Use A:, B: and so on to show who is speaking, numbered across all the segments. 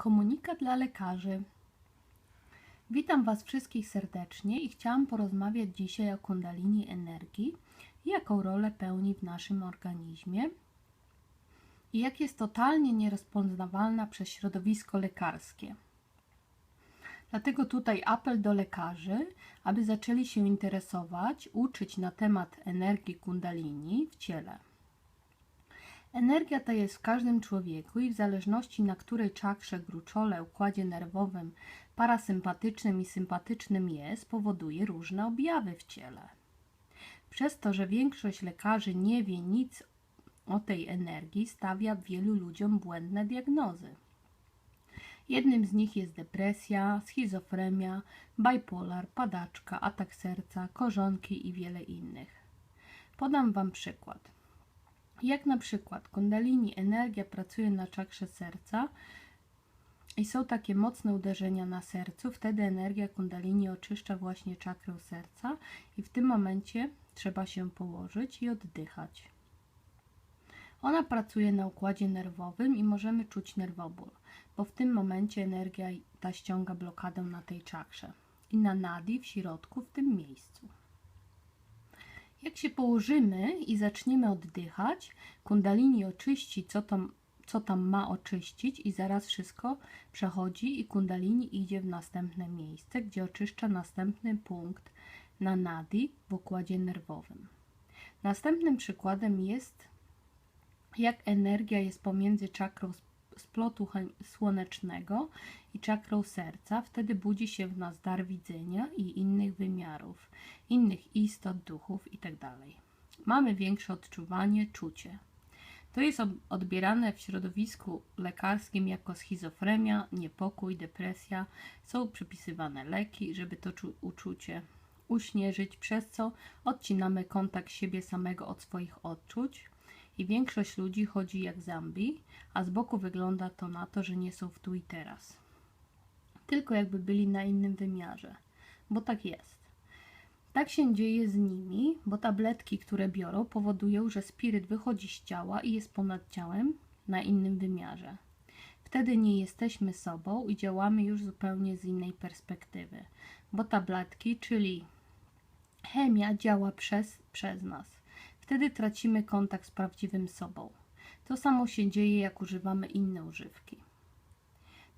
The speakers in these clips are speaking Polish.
A: Komunikat dla lekarzy. Witam Was wszystkich serdecznie i chciałam porozmawiać dzisiaj o kundalini energii i jaką rolę pełni w naszym organizmie i jak jest totalnie nierozpoznawalna przez środowisko lekarskie. Dlatego tutaj apel do lekarzy, aby zaczęli się interesować, uczyć na temat energii kundalini w ciele. Energia ta jest w każdym człowieku i w zależności na której czakrze, gruczole, układzie nerwowym, parasympatycznym i sympatycznym jest, powoduje różne objawy w ciele. Przez to, że większość lekarzy nie wie nic o tej energii, stawia wielu ludziom błędne diagnozy. Jednym z nich jest depresja, schizofrenia, bipolar, padaczka, atak serca, korzonki i wiele innych. Podam Wam przykład. Jak na przykład kundalini energia pracuje na czakrze serca i są takie mocne uderzenia na sercu, wtedy energia kundalini oczyszcza właśnie czakrę serca i w tym momencie trzeba się położyć i oddychać. Ona pracuje na układzie nerwowym i możemy czuć nerwoból, bo w tym momencie energia ta ściąga blokadę na tej czakrze i na nadi w środku w tym miejscu. Jak się położymy i zaczniemy oddychać, kundalini oczyści, co tam, co tam ma oczyścić i zaraz wszystko przechodzi i kundalini idzie w następne miejsce, gdzie oczyszcza następny punkt na nadi w układzie nerwowym. Następnym przykładem jest, jak energia jest pomiędzy czakrą splotu słonecznego i czakrą serca, wtedy budzi się w nas dar widzenia i innych wymiarów, innych istot, duchów itd. Mamy większe odczuwanie, czucie. To jest odbierane w środowisku lekarskim jako schizofrenia, niepokój, depresja. Są przypisywane leki, żeby to uczucie uśmierzyć, przez co odcinamy kontakt siebie samego od swoich odczuć i większość ludzi chodzi jak zombie, a z boku wygląda to na to, że nie są w tu i teraz. Tylko jakby byli na innym wymiarze, bo tak jest. Tak się dzieje z nimi, bo tabletki, które biorą, powodują, że spiryt wychodzi z ciała i jest ponad ciałem na innym wymiarze. Wtedy nie jesteśmy sobą i działamy już zupełnie z innej perspektywy, bo tabletki, czyli chemia, działa przez, przez nas. Wtedy tracimy kontakt z prawdziwym sobą. To samo się dzieje, jak używamy inne używki.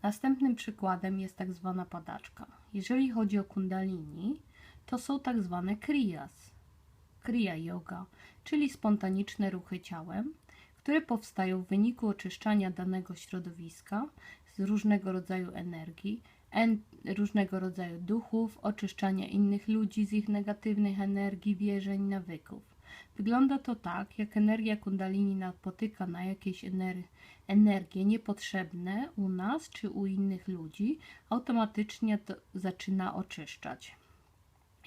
A: Następnym przykładem jest tak zwana padaczka. Jeżeli chodzi o kundalini, to są tak zwane kriyas, kriya yoga, czyli spontaniczne ruchy ciałem, które powstają w wyniku oczyszczania danego środowiska z różnego rodzaju energii, en, różnego rodzaju duchów, oczyszczania innych ludzi z ich negatywnych energii, wierzeń, nawyków. Wygląda to tak, jak energia kundalini napotyka na jakieś ener energie niepotrzebne u nas czy u innych ludzi, automatycznie to zaczyna oczyszczać.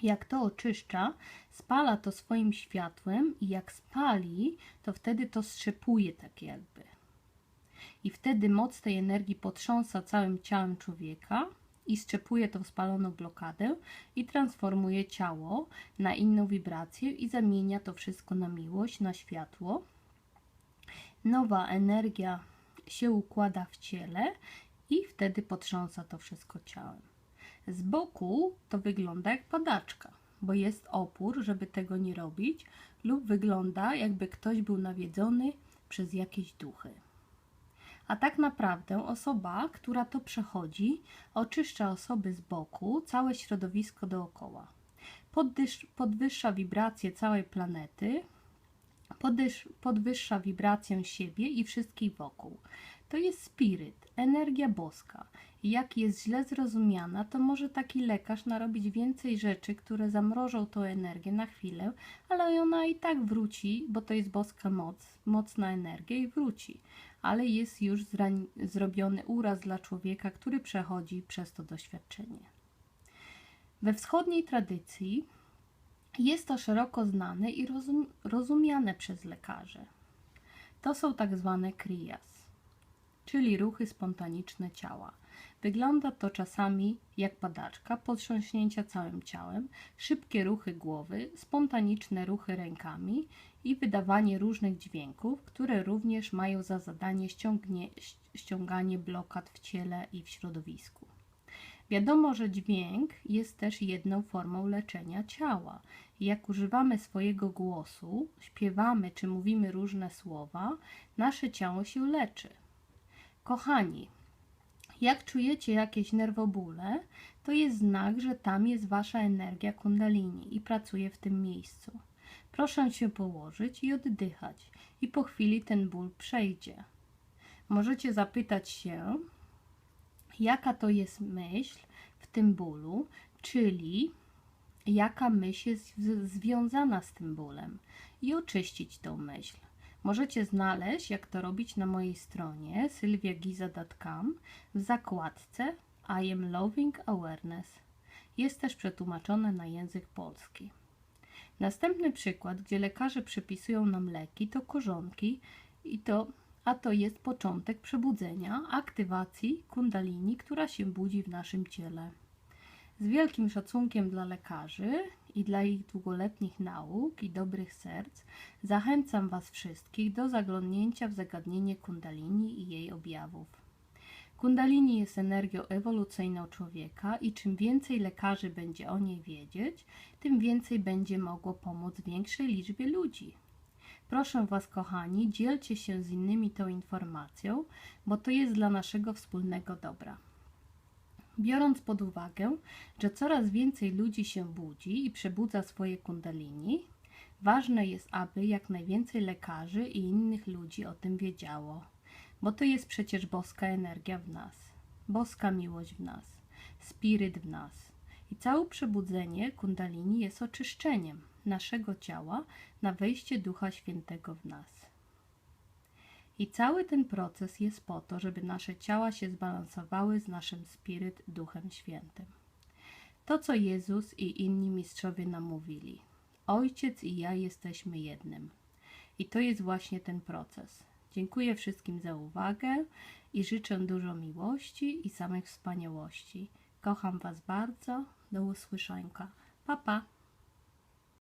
A: Jak to oczyszcza, spala to swoim światłem i jak spali, to wtedy to strzepuje tak jakby. I wtedy moc tej energii potrząsa całym ciałem człowieka i strzepuje tą spaloną blokadę i transformuje ciało na inną wibrację i zamienia to wszystko na miłość, na światło. Nowa energia się układa w ciele i wtedy potrząsa to wszystko ciałem. Z boku to wygląda jak padaczka, bo jest opór, żeby tego nie robić, lub wygląda jakby ktoś był nawiedzony przez jakieś duchy. A tak naprawdę osoba, która to przechodzi, oczyszcza osoby z boku, całe środowisko dookoła. Podwyższa wibrację całej planety, podwyż, podwyższa wibrację siebie i wszystkich wokół. To jest spiryt, energia boska. Jak jest źle zrozumiana, to może taki lekarz narobić więcej rzeczy, które zamrożą tą energię na chwilę, ale ona i tak wróci, bo to jest boska moc, mocna energia i wróci. Ale jest już zrobiony uraz dla człowieka, który przechodzi przez to doświadczenie. We wschodniej tradycji jest to szeroko znane i rozum rozumiane przez lekarzy. To są tak zwane kriyas, czyli ruchy spontaniczne ciała. Wygląda to czasami jak padaczka, potrząśnięcia całym ciałem, szybkie ruchy głowy, spontaniczne ruchy rękami i wydawanie różnych dźwięków, które również mają za zadanie ściąganie blokad w ciele i w środowisku. Wiadomo, że dźwięk jest też jedną formą leczenia ciała. Jak używamy swojego głosu, śpiewamy czy mówimy różne słowa, nasze ciało się leczy. Kochani, jak czujecie jakieś nerwobóle, to jest znak, że tam jest wasza energia kundalini i pracuje w tym miejscu. Proszę się położyć i oddychać, i po chwili ten ból przejdzie. Możecie zapytać się, jaka to jest myśl w tym bólu, czyli jaka myśl jest związana z tym bólem i oczyścić tą myśl. Możecie znaleźć, jak to robić na mojej stronie sylwiagiza.com w zakładce I am Loving Awareness. Jest też przetłumaczone na język polski. Następny przykład, gdzie lekarze przepisują nam leki, to korzonki i to, a to jest początek przebudzenia, aktywacji kundalini, która się budzi w naszym ciele. Z wielkim szacunkiem dla lekarzy i dla ich długoletnich nauk i dobrych serc zachęcam Was wszystkich do zaglądnięcia w zagadnienie kundalini i jej objawów. Kundalini jest energią ewolucyjną człowieka i czym więcej lekarzy będzie o niej wiedzieć, tym więcej będzie mogło pomóc większej liczbie ludzi. Proszę Was, kochani, dzielcie się z innymi tą informacją, bo to jest dla naszego wspólnego dobra. Biorąc pod uwagę, że coraz więcej ludzi się budzi i przebudza swoje kundalini, ważne jest, aby jak najwięcej lekarzy i innych ludzi o tym wiedziało, bo to jest przecież boska energia w nas, boska miłość w nas, spiryt w nas. I całe przebudzenie kundalini jest oczyszczeniem naszego ciała na wejście Ducha Świętego w nas. I cały ten proces jest po to, żeby nasze ciała się zbalansowały z naszym spiryt Duchem Świętym. To, co Jezus i inni mistrzowie nam mówili. Ojciec i ja jesteśmy jednym. I to jest właśnie ten proces. Dziękuję wszystkim za uwagę i życzę dużo miłości i samych wspaniałości. Kocham Was bardzo. Do usłyszonka. Pa, pa.